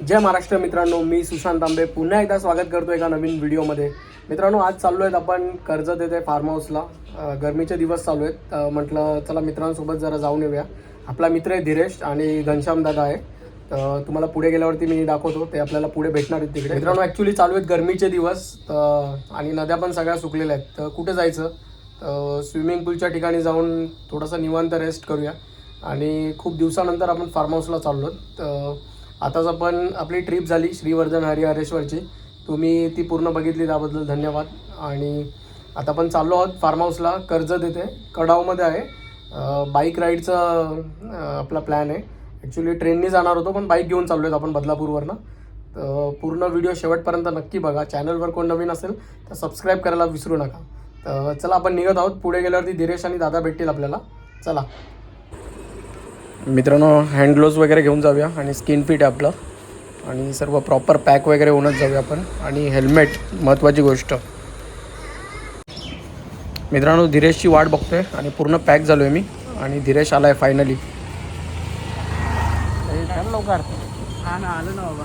जय महाराष्ट्र मित्रांनो मी सुशांत तांबे. पुन्हा एकदा स्वागत करतो एका नवीन व्हिडिओमध्ये. मित्रांनो आज चाललो आहेत आपण कर्जत येथे फार्म हाऊसला गरमीचे दिवस चालू आहेत. म्हटलं चला मित्रांसोबत जरा जाऊन येऊया. आपला मित्र आहे धीरेश आणि घनश्याम दादा आहे. तर तुम्हाला पुढे गेल्यावरती मी दाखवतो. ते आपल्याला पुढे भेटणार आहेत तिकडे. मित्रांनो ॲक्च्युली चालू आहेत गरमीचे दिवस. तर आणि नद्या पण सगळ्या सुकलेल्या आहेत. तर कुठे जायचं? तर स्विमिंग पूलच्या ठिकाणी जाऊन थोडंसं निवांत रेस्ट करूया. आणि खूप दिवसानंतर आपण फार्म हाऊसला चाललो तर आताच आपण आपली ट्रिप झाली श्रीवर्धन हरिहरेश्वरची. तुम्ही ती पूर्ण बघितली त्याबद्दल धन्यवाद. आणि आता आपण चाललो आहोत फार्म हाऊसला कर्जत येथे कडावमध्ये आहे. बाईक राईडचं आपला प्लॅन आहे. ॲक्च्युली ट्रेननी जाणार होतो पण बाईक घेऊन चाललो आहेत आपण बदलापूरवरनं. तर पूर्ण व्हिडिओ शेवटपर्यंत नक्की बघा. चॅनलवर कोण नवीन असेल तर सबस्क्राईब करायला विसरू नका. तर चला आपण निघत आहोत. पुढे गेल्यावरती धीरेश आणि दादा भेटतील आपल्याला. चला. मित्रांनो हँड ग्लोव्ज वगैरे घेऊन जाऊया आणि स्किन फिट आहे आपलं. आणि सर्व प्रॉपर पॅक वगैरे होऊनच जाऊया आपण. आणि हेल्मेट महत्त्वाची गोष्ट. मित्रांनो धीरेशची वाट बघतोय आणि पूर्ण पॅक झालो आहे मी. आणि धीरेश आला आहे फायनली लवकर. हा ना आलं ना बाबा.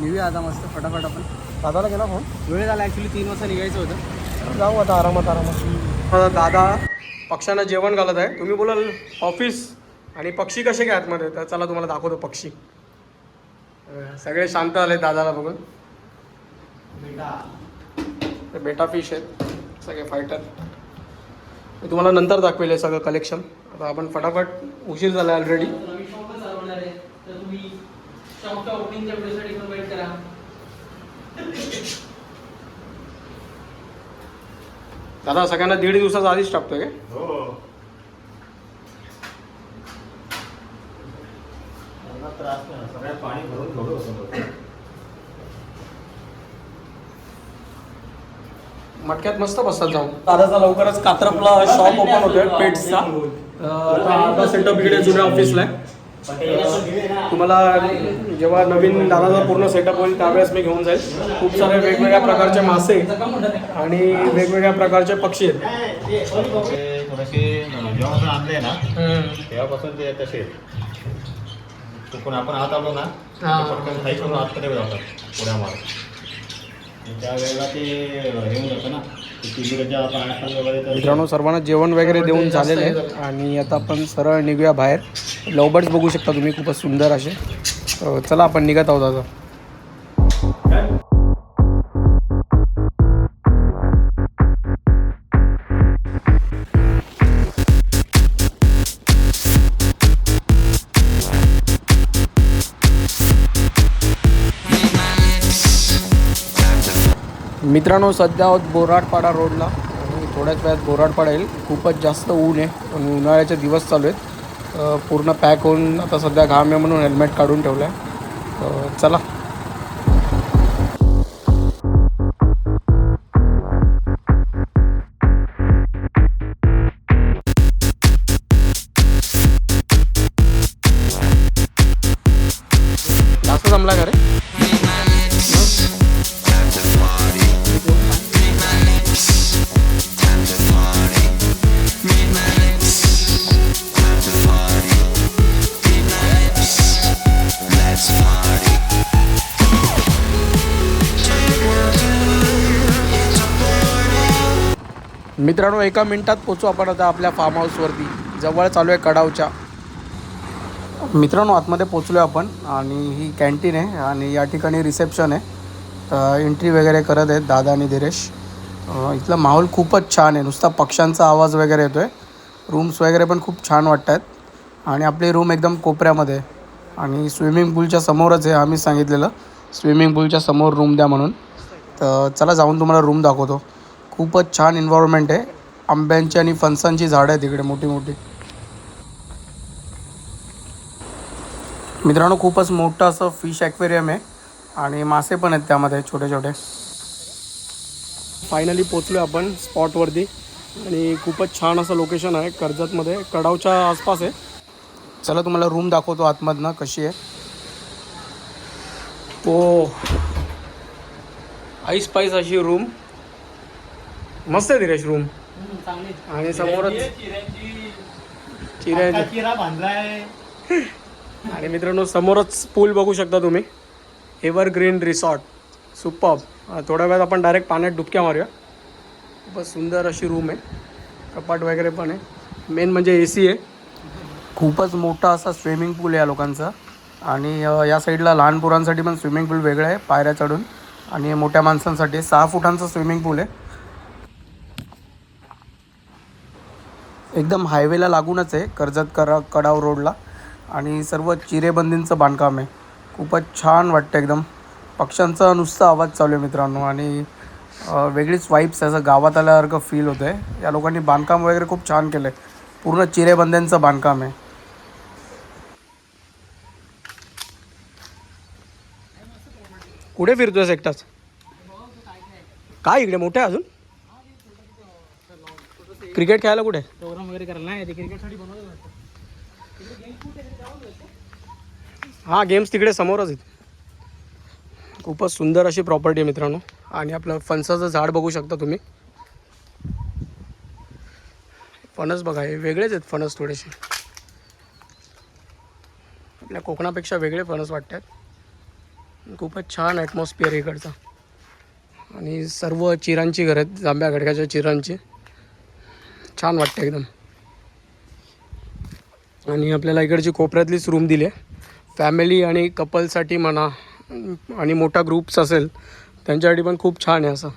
निघूया आता मस्त फटाफट आपण. दादाला गेला फोन वेळ झाला ॲक्च्युली तीन वाजता निघायचं होतं. जाऊ आता आरामात आरामात. दादा पक्ष्यांना जेवण घालत आहे. तुम्ही बोलाल ऑफिस आणि पक्षी कसे काय आतमध्ये तर चला तुम्हाला दाखवतो पक्षी. सगळे शांत आले दादाला बघून. ते बेटा फिश आहेत सगळे फायटर मी तुम्हाला नंतर दाखवेल हे सगळं कलेक्शन आता आपण फटाफट उशीर झाला ऑलरेडी आहे दादा सगळ्यांना दीड दिवसाचा आधीच टाकतोय काय? हो. त्रास नाही सगळ्यात पाणी भरून होतं मटक्यात मस्त बसतात जाऊन दादाचा लवकरच कात्रपला शॉप ओपन होतोय पेट्सचा आता अर्धा सेटअप इकडे जुन्या ऑफिसला आहे तुम्हाला जेव्हा नवीन दादाचा पूर्ण सेटअप होईल त्यावेळेस मी घेऊन जाईल. खूप सारे वेगवेगळ्या प्रकारचे मासे आणि वेगवेगळ्या प्रकारचे पक्षी आहेत. थोडेसे जेव्हापासून आणले ना तेव्हापासून ते तसे चुकून आपण हात आलो ना हा. ते पटकन खाई करून आतमध्ये जातात पुढ्या मार त्यावेळेला ते हे होऊन जातं ना ते तिजुऱ्याच्या पाण्याखाली वगैरे तर मित्रांनो सर्वांना जेवण वगैरे देऊन झालेलं आहे. आणि आता आपण सरळ निघूया बाहेर. लवबर्ड्स बघू शकता तुम्ही खूपच सुंदर असे. तर चला आपण निघत आहोत आता. मित्रांनो सध्या आहोत बोराडपाडा रोडला. आणि थोड्याच वेळात बोराडपाडा येईल. खूपच जास्त ऊन आहे आणि उन्हाळ्याचे दिवस चालू आहेत. पूर्ण पॅक होऊन आता सध्या घाम आहे म्हणून हेल्मेट काढून ठेवलं आहे चला. मित्रांनो एका मिनिटात पोचू आपण आता आपल्या फार्म हाऊसवरती जवळ चालू आहे कडावच्या मित्रांनो आतमध्ये पोचलो आहे आपण आणि ही कॅन्टीन आहे आणि या ठिकाणी रिसेप्शन आहे. तर एंट्री वगैरे करत आहेत दादा आणि धीरेश. इथला माहोल खूपच छान आहे. नुसता पक्ष्यांचा आवाज वगैरे येतो आहे रूम्स वगैरे पण खूप छान वाटत आहेत आणि आपली रूम एकदम कोपऱ्यामध्ये आणि स्विमिंग पूलच्या समोरच आहे आम्ही सांगितलेलं. स्विमिंग पूलच्या समोर रूम द्या म्हणून. तर चला जाऊन तुम्हाला रूम दाखवतो. खूपच छान एन्व्हायरमेंट आहे. आंब्यांची आणि फणसांची झाडं आहेत तिकडे मोठी मोठी. मित्रांनो खूपच मोठं असं फिश ॲक्वेरियम आहे. आणि मासे पण आहेत त्यामध्ये छोटे छोटे. फायनली पोचलो आपण स्पॉटवरती आणि खूपच छान असं लोकेशन आहे कर्जतमध्ये. कडावच्या आसपास आहे. चला तुम्हाला रूम दाखवतो आतमधनं कशी आहे. ओ आईस पाईस अशी रूम मस्त आहे धीरेश रूम चांगली आणि समोरच चिऱ्यांची चिऱ्या चिरा बांधलाय. आणि मित्रांनो समोरच पूल बघू शकता तुम्ही. एव्हरग्रीन रिसॉर्ट सुपब थोड्या वेळात आपण डायरेक्ट पाण्यात डुबक्या मारूया. खूपच सुंदर अशी रूम आहे. कपाट वगैरे पण आहे. मेन म्हणजे ए सी आहे. खूपच मोठा असा स्विमिंग पूल आहे या लोकांचा. आणि या साईडला लहान पोरांसाठी पण स्विमिंग पूल वेगळं आहे पायऱ्या चढून. आणि मोठ्या माणसांसाठी सहा फुटांचं स्विमिंग पूल आहे. एकदम हायवेला लागूनच आहे कर्जत करा कडाव रोडला. आणि सर्व चिरेबंदींचं बांधकाम आहे. खूपच छान वाटतं एकदम. पक्ष्यांचा नुसता आवाज चालू आहे मित्रांनो. आणि वेगळीच वाईप्स असं गावात आल्यासारखं फील होतं आहे या लोकांनी बांधकाम वगैरे खूप छान केलं आहे पूर्ण चिरेबंद्यांचं बांधकाम आहे. कुठे फिरतोयस एकटाच? काय इकडे? मोठं आहे अजून? क्रिकेट खेळायला कुठे? प्रोग्राम वगैरे करायला. नाही ते क्रिकेटसाठी बनवलं हां गेम्स तिकडे समोरच आहेत. खूपच सुंदर अशी प्रॉपर्टी आहे मित्रांनो. आणि आपलं फणसाचं झाड बघू शकता तुम्ही. फणस बघा हे वेगळेच आहेत फणस थोडेसे. आपल्या कोकणापेक्षा वेगळे फणस वाटतात. खूपच छान ॲटमॉस्फिअर इकडचा. आणि सर्व चिरांची घरं आहेत जांभ्या खडकाच्या चिरांची. छान वाटतं एकदम. आणि आपल्याला इकडची कोपऱ्यातलीच रूम दिली आहे. फॅमिली आणि कपलसाठी म्हणा आणि मोठा ग्रुप्स असेल त्यांच्यासाठी पण खूप छान आहे असं.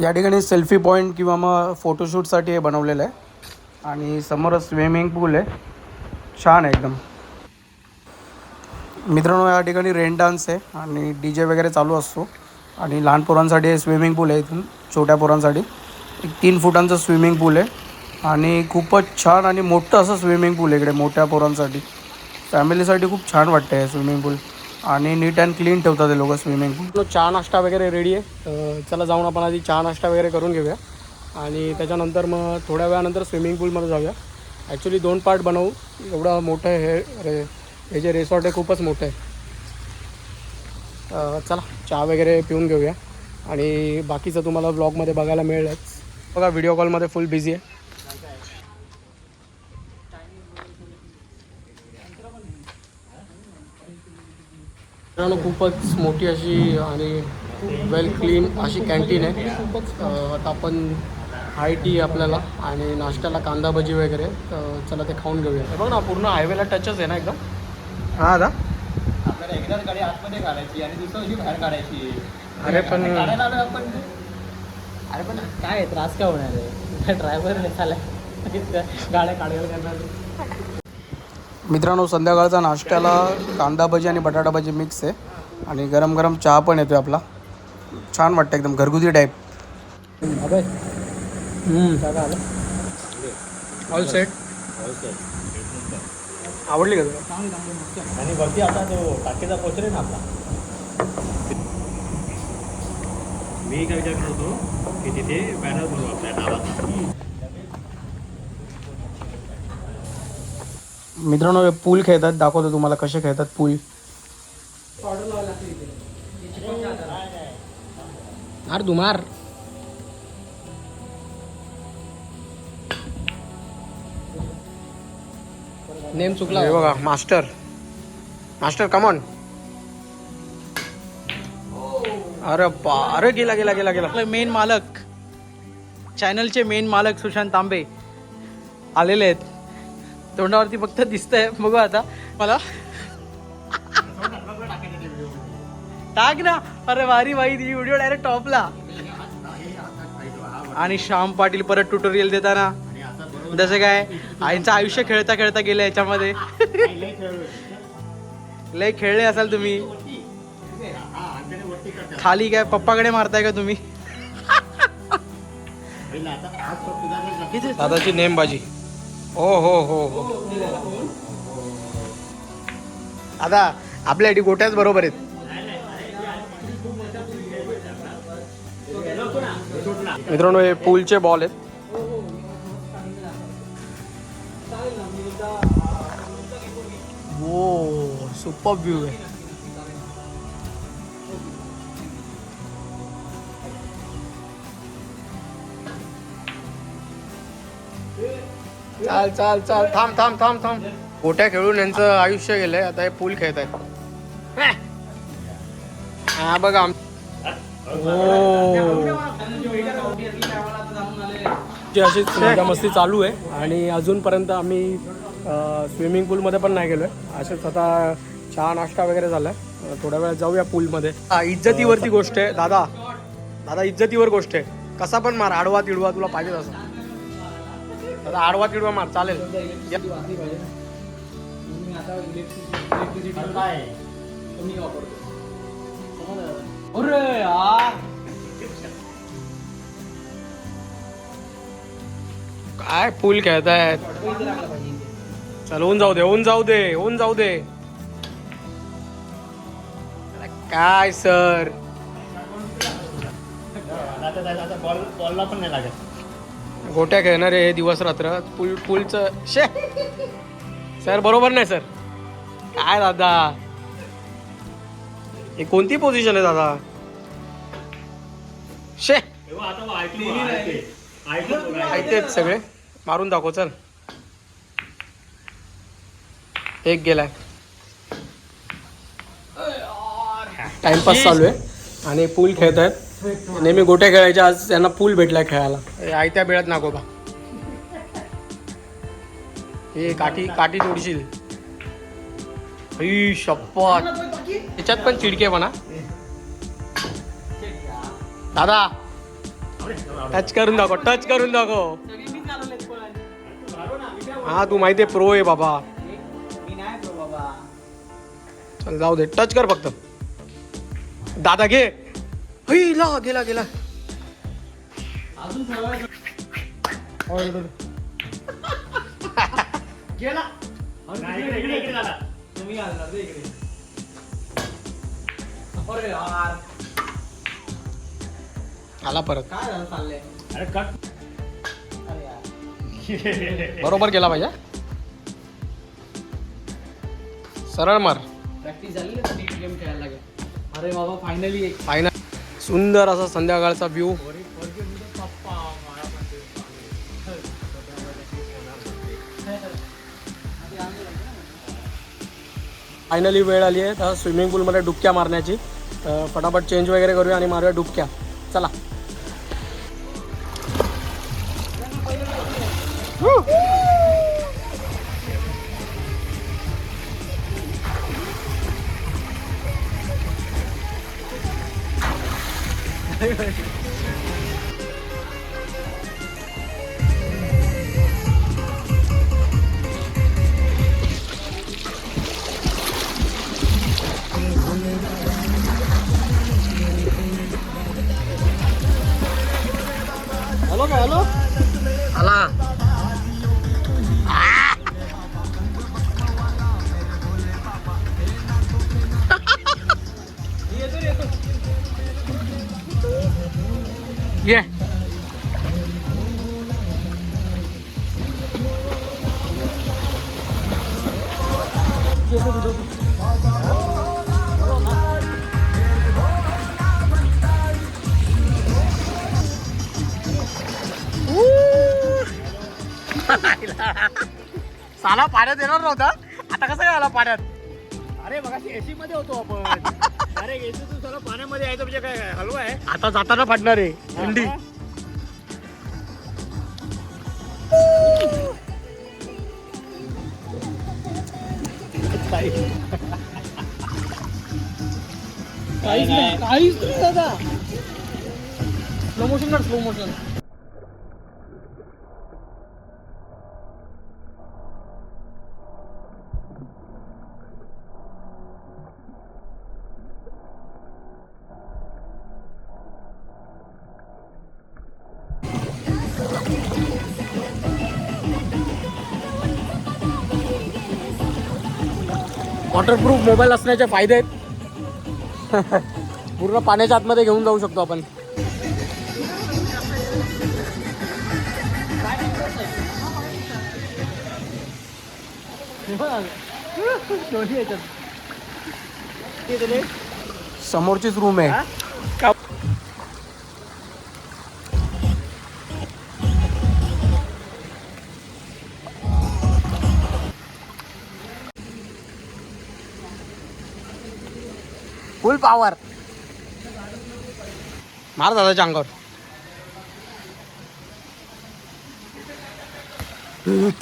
या ठिकाणी सेल्फी पॉईंट किंवा मग फोटोशूटसाठी हे बनवलेलं आहे. आणि समोरच स्विमिंग पूल आहे. छान आहे एकदम. मित्रांनो या ठिकाणी रेन डान्स आहे आणि डी जे वगैरे चालू असतो. आणि लहान पोरांसाठी स्विमिंग पूल आहे इथून छोट्या पोरांसाठी. एक तीन फुटांचं स्विमिंग पूल आहे. आणि खूपच छान आणि मोठं असं स्विमिंग पूल आहे इकडे मोठ्या पोरांसाठी. फॅमिलीसाठी खूप छान वाटतं आहे स्विमिंग पूल. आणि नीट अँड क्लीन ठेवतात ते लोक स्विमिंग पूल. चहा नाश्ता वगैरे रेडी आहे. चला जाऊन आपण आधी चहा नाश्ता वगैरे करून घेऊया. आणि त्याच्यानंतर मग थोड्या वेळानंतर स्विमिंग पूलमध्ये जाऊया. ॲक्च्युली दोन पार्ट बनवू. एवढं मोठं आहे हे रे हे जे रिसॉर्ट आहे खूपच मोठं आहे. चला चहा वगैरे पिऊन घेऊया. आणि बाकीचं तुम्हाला ब्लॉगमध्ये बघायला मिळेलच. बघा व्हिडिओ कॉलमध्ये फुल बिझी आहे. मित्रांनो खूपच मोठी अशी आणि वेल क्लीन अशी कॅन्टीन आहे. आता आपण हाय टी आपल्याला आणि नाश्त्याला कांदा भजी वगैरे चला ते खाऊन घेऊया. बघ ना पूर्ण हायवेला टचच आहे ना एकदम? हां दादा एकदाच गाडी आतमध्ये काढायची आणि दुसऱ्या दिवशी बाहेर काढायची. अरे पण काढायला आलोय आपण अरे पण काय त्रास काय होणार आहे? ड्रायव्हर निघाला गाड्या काढायला करणार मित्रांनो संध्याकाळचा नाश्त्याला कांदा भजी आणि बटाटा भजी मिक्स आहे. आणि गरम गरम चहा पण येतोय आपला. छान वाटतं एकदम घरगुती टाईप अबे जागा आलं? ऑल सेट आवडली का तुला? आणि वरती आता तो टाकेचा पोचरे ना आपला? मी काय विचार करत होतो की तिथे बॅनर बनवू आपल्या नावाचा. मित्रांनो हे पूल खेळतात. दाखवतो तुम्हाला कसे खेळतात पूल. मार तू नेम चुकला. हे बघा मास्टर. मास्टर कमॉन अरे बा अरे गेला गेला गेला. गेला मेन मालक. चॅनलचे मेन मालक सुशांत तांबे आलेले आहेत. तोंडावरती फक्त दिसतंय. बघू आता. मला. टाक ना. अरे वारी वाई ती व्हिडिओ डायरेक्ट टॉपला आणि श्याम पाटील परत ट्युटोरियल देताना. जसं काय आईचं आयुष्य खेळता खेळता गेलं याच्यामध्ये. लय खेळले असाल तुम्ही. खाली काय पप्पाकडे मारताय का तुम्ही? दादाची नेमबाजी. हो हो हो हो. दादा आपल्यासाठी गोट्याच बरोबर आहेत. मित्रांनो हे पूलचे बॉल आहेत. हो सुपर व्ह्यू आहे चाल चाल चाल थांब थांब थांब थांब. गोट्या खेळून यांचं आयुष्य गेलंय. आता हे पूल खेळत आहेत हा बघा. आम- ओ. अशीच मजा मस्ती चालू आहे. आणि अजूनपर्यंत आम्ही स्विमिंग पूलमध्ये पण नाही गेलो आहे असेच आता चहा नाश्ता वगैरे झाला आहे थोड्या वेळात जाऊया पूलमध्ये. हा इज्जतीवरती गोष्ट आहे. दादा दादा इज्जतीवर गोष्ट आहे. कसा पण मार आडवा तिडवा तुला पाहिजे तसा दादा आडवा तिडवा मार चालेल. काय पूल खेळतायत? चल होऊन जाऊ दे होऊन जाऊ दे होऊन जाऊ दे काय सर आता आता बॉल बॉलला पण नाही लागत गोट्या खेळणारे हे दिवस रात्र पूल पूलचं शे! सर बरोबर नाही सर. काय दादा? हे कोणती पोझिशन आहे दादा? शे. ऐकतेच सगळे. मारून दाखव चल. एक गेलाय. टाइमपास चालू आहे. आणि पूल खेळत आहेत. नेहमी गोट्या खेळायच्या. आज त्यांना पूल भेटलाय खेळायला. आयत्या बेळात नागो बा. हे काठी काठी तोडशील. शपथ. त्याच्यात पण चिडके म्हणा. दादा टच करून दाखव टच करून दाखव. हा तू माहिती आहे प्रो आहे बाबा. चल जाऊ दे. टच कर फक्त. दादा घे. ला गेला गेला. आला परत. काय झालं चाललंय अरे कट बरोबर गेला पाहिजे सरळ मार. प्रॅक्टिस झाली ना गेम खेळायला लागेल? अरे बाबा फायनली एक. फायनल सुंदर असा संध्याकाळचा व्ह्यू फायनली वेळ आली आहे. तर स्विमिंग पूलमध्ये डुबक्या मारण्याची. तर फटाफट चेंज वगैरे करूया आणि मारूया डुबक्या. चला. हॅलो काय साला पाण्यात येणार नव्हता. आता कसं काय आला पाण्यात? अरे बघा एसी मध्ये होतो आपण. अरे एसी तू सगळं पाण्यामध्ये यायचं म्हणजे काय काय हलवा आहे? आता जाताना पडणार आहे. थंडी. काहीच नाही. काहीच नाही दादा. स्लो मोशन कर स्लो मोशन वॉटरप्रूफ मोबाईल असण्याचे फायदे आहेत. पूर्ण पाण्याच्या आतमध्ये घेऊन जाऊ शकतो आपण. समोरचीच रूम आहे. पॉवर मार दादाच्या अंगावर.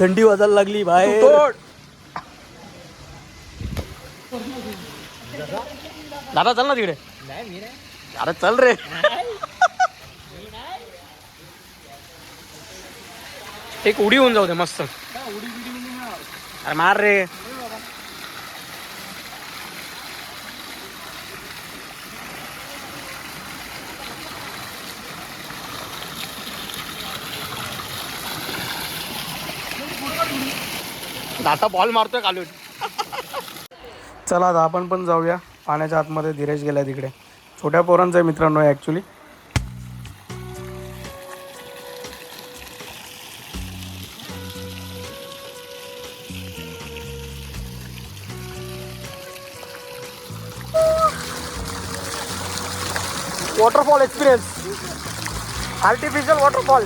थंडी वाजायला लागली बाहेर दादा चल ना तिकडे. अरे चल रे. एक उडी होऊन जाऊ दे मस्त. अरे मार रे. आता बॉल मारतोय कालून चला आता आपण पण जाऊया. पाण्याच्या आतमध्ये धीरेश गेला तिकडे. छोट्या पोरांचं आहे मित्रांनो actually waterfall experience artificial waterfall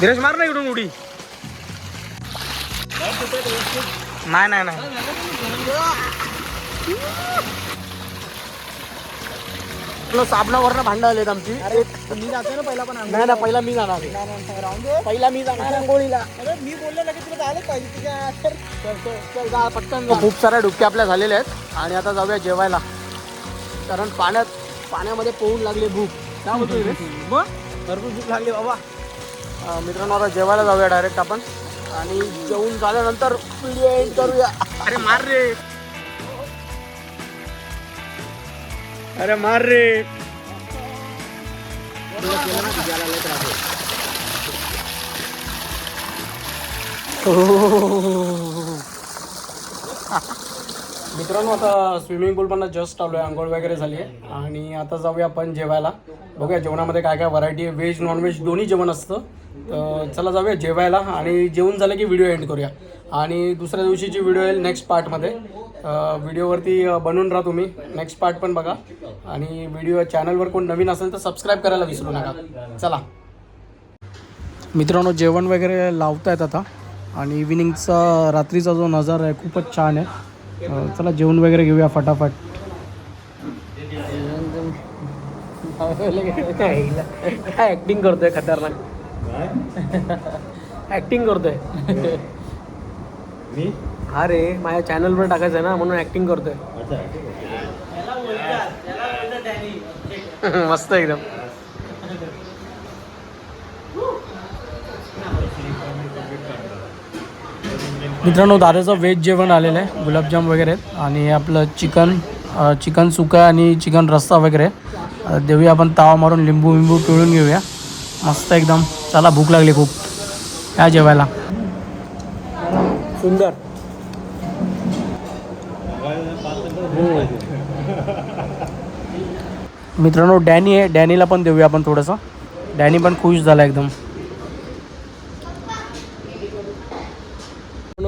Dheeraj मार ना इकडून उडी. नाही नाही नाही. साबणावरनं भांडण आलेत आमची. मी जाते ना पहिला पण नाही ना पहिला मी जाणार पहिला मी जाणार आंघोळीला मी बोललो लगेच तुला पाहिजे पटकन खूप साऱ्या डुबक्या आपल्या झालेल्या आहेत. आणि आता जाऊया जेवायला. कारण पाण्यात पाण्यामध्ये पोहून लागले भूक. काय होतो रे? भरपूर भूक लागली बाबा. मित्रांनो आता जेवायला जाऊया डायरेक्ट आपण. आणि जेवून झाल्यानंतर व्हिडिओ एंड करूया. अरे मार रे. अरे मार रे. मित्रांनो आता स्विमिंग पूल पण जस्ट आलो आहे. आंघोळ वगैरे झाली आहे. आणि आता जाऊया आपण जेवायला. बघूया जेवणामध्ये काय काय व्हरायटी आहे. व्हेज नॉनव्हेज दोन्ही जेवण असतं. तर चला जाऊया जेवायला. आणि जेवण झालं की व्हिडिओ एंड करूया. आणि दुसऱ्या दिवशीची व्हिडिओ येईल नेक्स्ट पार्टमध्ये व्हिडिओवरती बनवून राहा तुम्ही. नेक्स्ट पार्ट पण बघा. आणि व्हिडिओ चॅनलवर कोण नवीन असेल तर सबस्क्राईब करायला विसरू नका. चला. मित्रांनो जेवण वगैरे लावतायत आता. आणि इव्हिनिंगचा रात्रीचा जो नजारा आहे खूपच छान आहे. चला जेवण वगैरे घेऊया फटाफट. काय ऍक्टिंग करतोय खतरनाक. ऍक्टिंग करतोय. मी? हा रे माझ्या चॅनलवर टाकायचं आहे ना म्हणून ऍक्टिंग करतोय. मस्त एकदम. मित्रांनो दादाचं व्हेज जेवण आलेलं आहे. गुलाबजाम वगैरे आहेत. आणि आपलं चिकन चिकन सुका आणि चिकन रस्सा वगैरे देऊया आपण तावा मारून लिंबू विंबू पिळून घेऊया. मस्त एकदम. चला भूक लागली खूप. या जेवायला. सुंदर. मित्रांनो डॅनी आहे. डॅनीला पण देऊया आपण थोडंसं. डॅनी पण खुश झाला एकदम.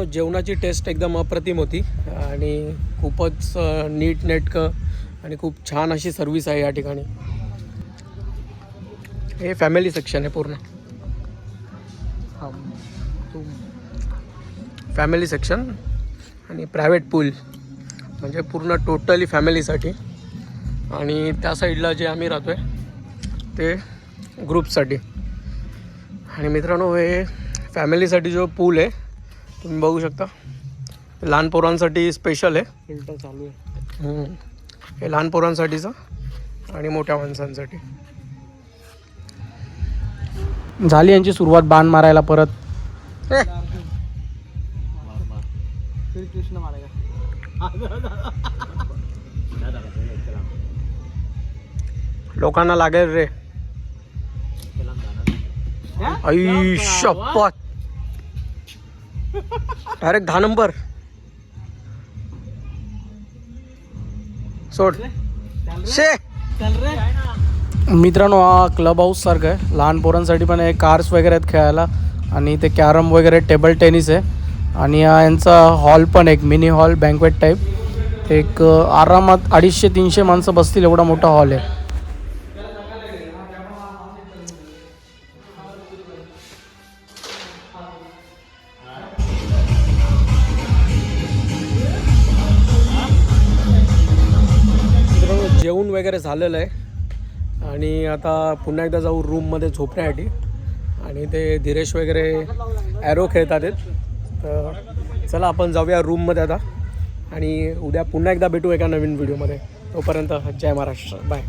जेवणाची टेस्ट एकदम अप्रतिम होती. आणि खूपच नीट नेटकं आणि खूप छान अशी सर्विस आहे या ठिकाणी. हे फॅमिली सेक्शन आहे पूर्ण. फॅमिली सेक्शन आणि प्रायव्हेट पूल म्हणजे पूर्ण टोटली फॅमिलीसाठी आणि त्या साईडला जे आम्ही राहतो आहे ते ग्रुपसाठी आणि मित्रांनो हे फॅमिलीसाठी जो पूल आहे तुम्ही बघू शकता. लहान पोरांसाठी स्पेशल आहे. फिल्टर चालू आहे. हम्म. हे लहान पोरांसाठीचं आणि मोठ्या माणसांसाठी. झाली यांची सुरुवात बाण मारायला परत. कृष्ण लोकांना लागेल रे. आई शपथ डायरेक्ट दहा नंबर. सोड. शे. मित्रांनो हा क्लब हाऊस सारखं आहे. लहान पोरांसाठी पण आहे कार्स वगैरे आहेत खेळायला. आणि ते कॅरम वगैरे टेबल टेनिस आहे. आणि हा यांचा हॉल पण एक मिनी हॉल बँकवेट टाईप एक आरामात अडीचशे तीनशे माणसं बसतील एवढा मोठा हॉल आहे. वगैरे झालेलं आहे. आणि आता पुन्हा एकदा जाऊ रूममध्ये झोपण्यासाठी. आणि ते धीरेश वगैरे ॲरो खेळतात आहेत. तर चला आपण जाऊया रूममध्ये आता. आणि उद्या पुन्हा एकदा भेटू एका नवीन व्हिडिओमध्ये तोपर्यंत जय महाराष्ट्र. बाय